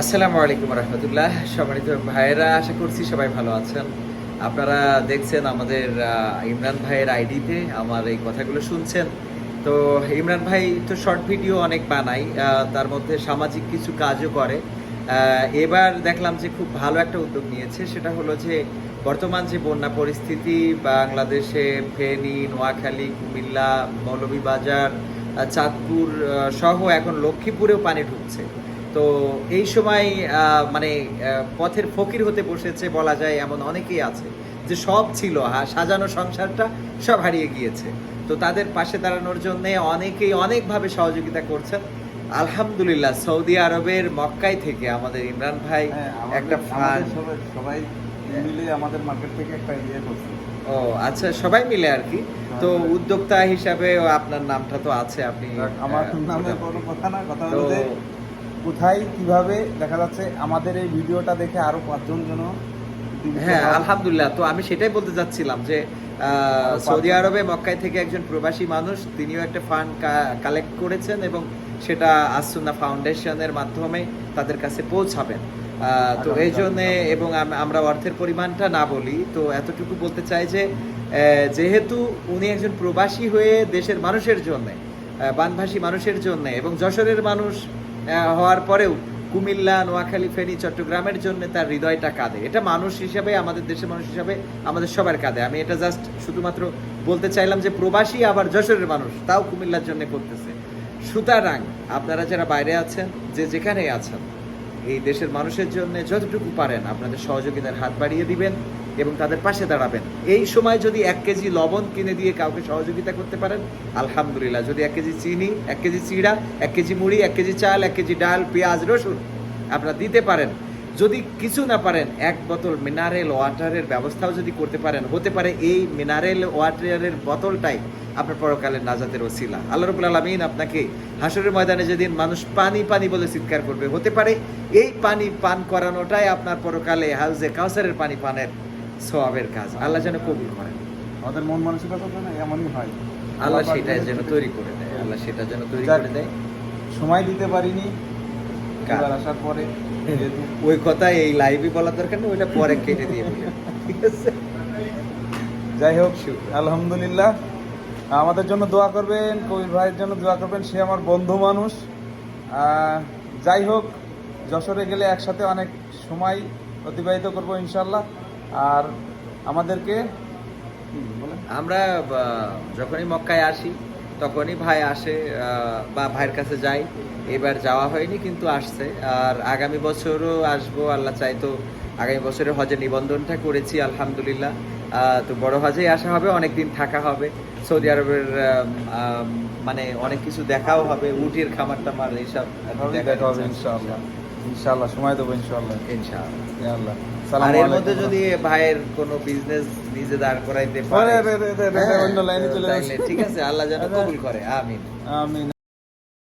আসসালামু আলাইকুম রহমতুল্লাহ। সম্মানিত ভাইয়েরা, আশা করছি সবাই ভালো আছেন। আপনারা দেখছেন আমাদের ইমরান ভাইয়ের আইডিতে আমার এই কথাগুলো শুনছেন। তো ইমরান ভাই, তো শর্ট ভিডিও অনেক বানাই তার মধ্যে সামাজিক কিছু কাজও করে। এবার দেখলাম যে খুব ভালো একটা উদ্যোগ নিয়েছে, সেটা হলো যে বর্তমান যে বন্যা পরিস্থিতি, বাংলাদেশে ফেনী, নোয়াখালী, কুমিল্লা, মৌলভীবাজার চাঁদপুর সহ এখন লক্ষ্মীপুরেও পানি ঢুকছে। তো এই সময় আহ, মানে পথের ফকির হতে বসেছে বলা যায় এমন অনেকেই আছে যে সব ছিল সাজানো সংসারটা সব হারিয়ে গিয়েছে। তো তাদের পাশে দাঁড়ানোর জন্য অনেকেই অনেকভাবে সহযোগিতা করছেন। আলহামদুলিল্লাহ সৌদি আরবের মক্কায় থেকে আমাদের ইমরান ভাই হ্যাঁ, একটা ফান্ড সবাই- মিলে আমাদের মার্কেট থেকে একটা ইয়ে করছে। ও আচ্ছা সবাই মিলে আর কি। তো। উদ্যোক্তা হিসাবে আপনার নামটা তো আছে আপনি আমার নামে কোনো কথা না কথা হলো কোথায় কীভাবে দেখা যাচ্ছে আমাদের এই ভিডিওটা দেখে আরও পাঁচজন যেন হ্যাঁ। আলহামদুলিল্লাহ। তো আমি সেটাই বলতে যাচ্ছিলাম যে সৌদি আরবে মক্কায় থেকে একজন প্রবাসী মানুষ তিনিও একটা ফান্ড কালেক্ট করেছেন এবং সেটা আসুন্না ফাউন্ডেশনের মাধ্যমে তাদের কাছে পৌঁছাবেন। তো এই জন্য এবং আমরা অর্থের পরিমাণটা না বলি তো এতটুকু বলতে চাই যে যেহেতু উনি একজন প্রবাসী হয়ে দেশের মানুষের জন্যে বানভাসী মানুষের জন্যে এবং যশোরের মানুষ হওয়ার পরেও কুমিল্লা, নোয়াখালী, ফেনী, চট্টগ্রামের জন্য তার হৃদয়টা কাঁদে। এটা মানুষ হিসাবে, আমাদের দেশের মানুষ হিসাবে, আমাদের সবার কাঁদে। আমি এটা জাস্ট শুধুমাত্র বলতে চাইলাম যে, প্রবাসী আবার যশোরের মানুষ, তাও কুমিল্লার জন্য করতেছে। সুতরাং আপনারা যারা বাইরে আছেন, যে যেখানেই আছেন, এই দেশের মানুষের জন্য যতটুকু পারেন, আপনাদের সহযোগিতার হাত বাড়িয়ে দিবেন। এবং তাদের পাশে দাঁড়াবেন। এই সময় যদি এক কেজি লবণ কিনে দিয়ে কাউকে সহযোগিতা করতে পারেন, আলহামদুলিল্লাহ। যদি এক কেজি চিনি, এক কেজি চিড়া, এক কেজি মুড়ি, এক কেজি চাল, এক কেজি ডাল, পেঁয়াজ, রসুন আপনারা দিতে পারেন। যদি কিছু না পারেন, এক বোতল মিনারেল ওয়াটারের ব্যবস্থাও যদি করতে পারেন, হতে পারে এই মিনারেল ওয়াটারের বোতলটাই আপনার পরকালের নাজাতের ওসিলা। আল্লাহ রবুল আলমিন আপনাকে হাসরের ময়দানে যেদিন মানুষ পানি পানি বলে চিৎকার করবে, হতে পারে এই পানি পান করানোটাই আপনার পরকালে হাউজে কাউসারের পানি পানের সোয়াবের কাজ। আল্লাহ যেন কবুল করেন আমাদের মন মানসিকতা তো না এমনই হয়। আল্লাহ সেটা যেন তৈরি করে দেয়। আল্লাহ সেটা যেন তৈরি। করে দেয়। সময় দিতে পারিনি। কার? আসার পরে ওই কথা এই লাইভে বলার দরকার নেই ওইটা পরে কেটে দিয়ে ঠিক আছে? যাই হোক আলহামদুলিল্লাহ। আমাদের জন্য দোয়া করবেন কবির ভাইয়ের জন্য দোয়া করবেন সে আমার বন্ধু মানুষ। যাই হোক যশোরে গেলে একসাথে অনেক সময় অতিবাহিত করব ইনশাল্লাহ আর আমাদেরকে আমরা যখনই মক্কায় আসি তখনই ভাই আসে বা ভাইয়ের কাছে যাই। এবার যাওয়া হয়নি কিন্তু আসছে। আর আগামী বছরও আসব আল্লাহ চাই তো আগামী বছরের হজের নিবন্ধনটা করেছি আলহামদুলিল্লাহ। আহ, তো বড় হজেই আসা হবে অনেক দিন থাকা হবে। সৌদি আরবের মানে অনেক কিছু দেখাও হবে উটির খামার টামার এইসব দেখা দেখা হবে ইনশাআল্লাহ। ইনশাআল্লাহ সময় দেবো ইনশাআল্লাহ। ইনশাআল্লাহ। ইয়া আল্লাহ আর এর মধ্যে যদি ভাইয়ের কোনো বিজনেস নিজে দাঁড় করাইতে পারে হ্যাঁ, অন্য লাইনে চলে ঠিক আছে আল্লাহ যেন। কবুল করে আমিন। আমিন।